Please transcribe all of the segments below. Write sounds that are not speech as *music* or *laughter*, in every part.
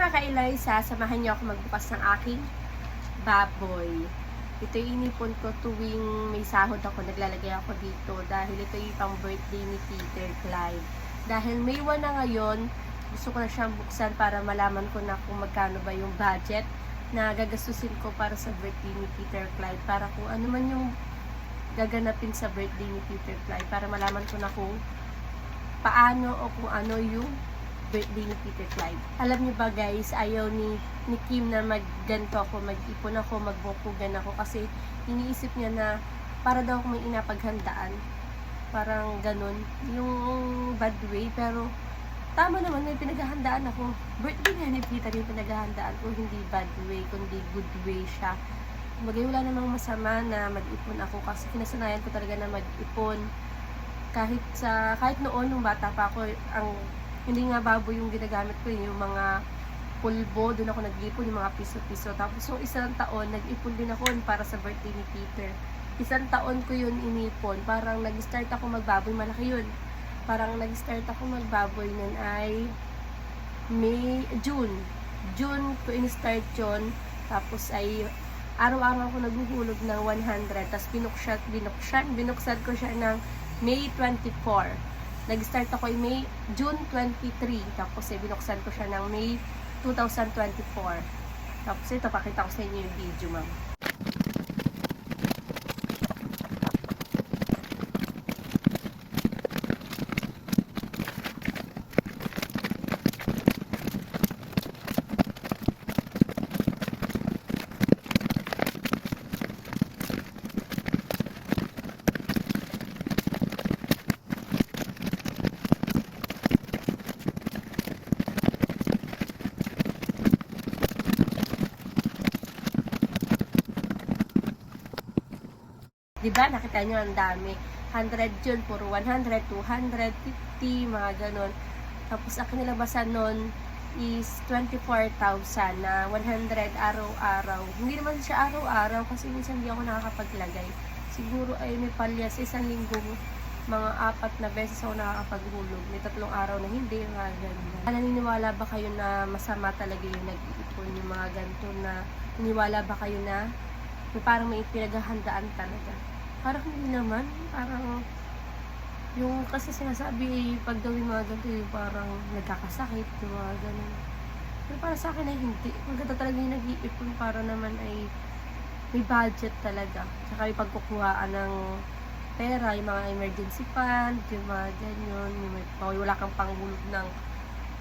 mga kailay, sasamahan niyo ako magbukas ng aking baboy. Ito inipon ko tuwing may sahod ako, naglalagay ako dito dahil ito yung pang birthday ni Peter Clyde. Dahil May 1 na ngayon, gusto ko na siyang buksan para malaman ko na kung magkano ba yung budget na gagastusin ko para sa birthday ni Peter Clyde para kung ano man yung gaganapin sa birthday ni Peter Clyde para malaman ko na kung paano o kung ano yung birthday ni Peter Clyde. Alam niyo ba guys, ayaw ni, ni Kim na magganto ako, mag-ipon ako, magbukugan ako kasi iniisip niya na para daw ako may inapaghandaan. Parang ganun. Yung bad way, pero tama naman, may pinaghahandaan ako. Birthday nga ni Peter yung pinaghahandaan ko, hindi bad way, kundi good way siya. Bagay wala namang masama na mag-ipon ako kasi kinasanayan ko talaga na mag-ipon. Kahit sa kahit noon nung bata pa ako, ang hindi nga baboy yung ginagamit ko, yung mga pulbo, doon ako nag-ipon, yung mga piso-piso. Tapos yung isang taon, nag-ipon din ako para sa birthday ni Peter. Isang taon ko yun inipon. Parang nag-start ako magbaboy, malaki yun. Parang nag-start ako magbaboy nun ay May, June. June ko in-start yun. Tapos ay araw-araw ako naghuhulog ng 100. Tapos binuksan, binuksan, binuksan ko siya ng May 24 nag-start ako ay May, June 23. Tapos eh, binuksan ko siya ng May 2024. Tapos ito, pakita ko sa inyo yung video, ma'am. Di ba? Nakita nyo ang dami. 100 yun, puro 100, 200, 50, mga ganun. Tapos ang kinilabasan nun is 24,000 na 100 araw-araw. Hindi naman siya araw-araw kasi minsan hindi ako nakakapaglagay. Siguro ay may palya sa isang linggo mga apat na beses ako nakakapaghulog. May tatlong araw na hindi, mga ganun. Naniniwala ba kayo na masama talaga yung nag-iipon, yung mga ganito na naniniwala ba kayo na may parang may pinaghahandaan talaga? Parang hindi naman. Parang yung kasi sinasabi pag daw yung mga ganito parang nagkakasakit, yung mga ganun. Pero para sa akin ay hindi. Maganda talaga yung nag-iipon para naman ay may budget talaga. Tsaka yung pagkukuhaan ng pera, yung mga emergency fund, yung mga ganyan, yung may, wala kang panghulog ng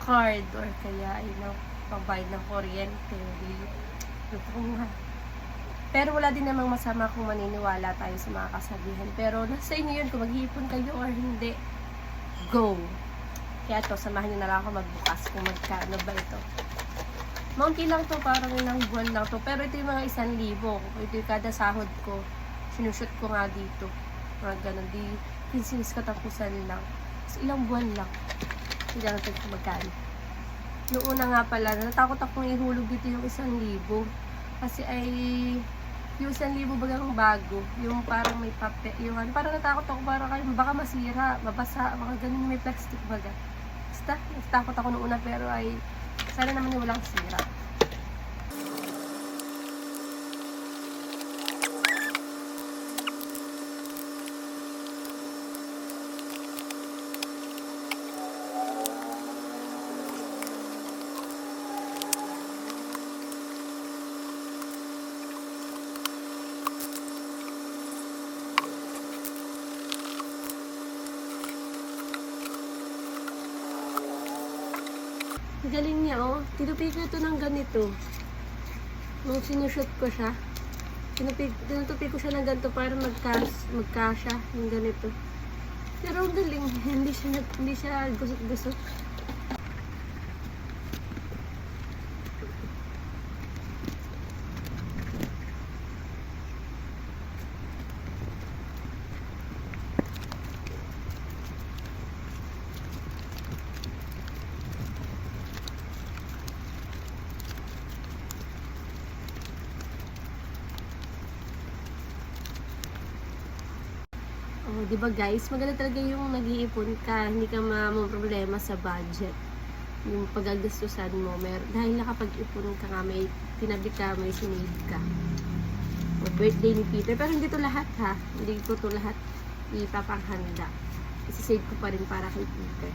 card or kaya ay na pambayad ng kuryente. Hindi. Yung pero wala din namang masama kung maniniwala tayo sa mga kasabihan. Pero nasa inyo yun kung mag-iipon kayo or hindi. Go! Kaya to, samahan nyo na lang ako magbukas kung magkano ba ito. Mounty lang to, parang ilang buwan lang to. Pero ito yung mga isang libo. Ito yung kada sahod ko. Sinushoot ko nga dito. Mga ganun. Di, kinsinis katapusan lang. So, ilang buwan lang. Hindi natin kung magkano. Noong una nga pala, natakot akong ihulog dito yung isang libo. Kasi ay yung isang libo bagang bago, yung parang may pape, yung ano, parang natakot ako, parang kayo, baka masira, mabasa, mga ganun, may plastic baga. Basta, natakot ako noong una, pero ay, sana naman yung walang sira. Galing niya, oh. Tinupi ko ito ng ganito. Nung sinushoot ko siya, tinupi, tinutupi ko siya ng ganito para magkas, magkasya yung ganito. Pero ang galing, *laughs* hindi siya, hindi siya gusot-gusot. Oh, 'di ba guys? Maganda talaga yung nag-iipon ka, hindi ka problema sa budget. yung pagagastusan mo. Mer dahil nakapag-ipon ka nga, may tinabi ka, may sinave ka. O birthday ni Peter. Pero hindi to lahat ha. Hindi ko to lahat ipapanghanda. Isisave ko pa rin para kay Peter.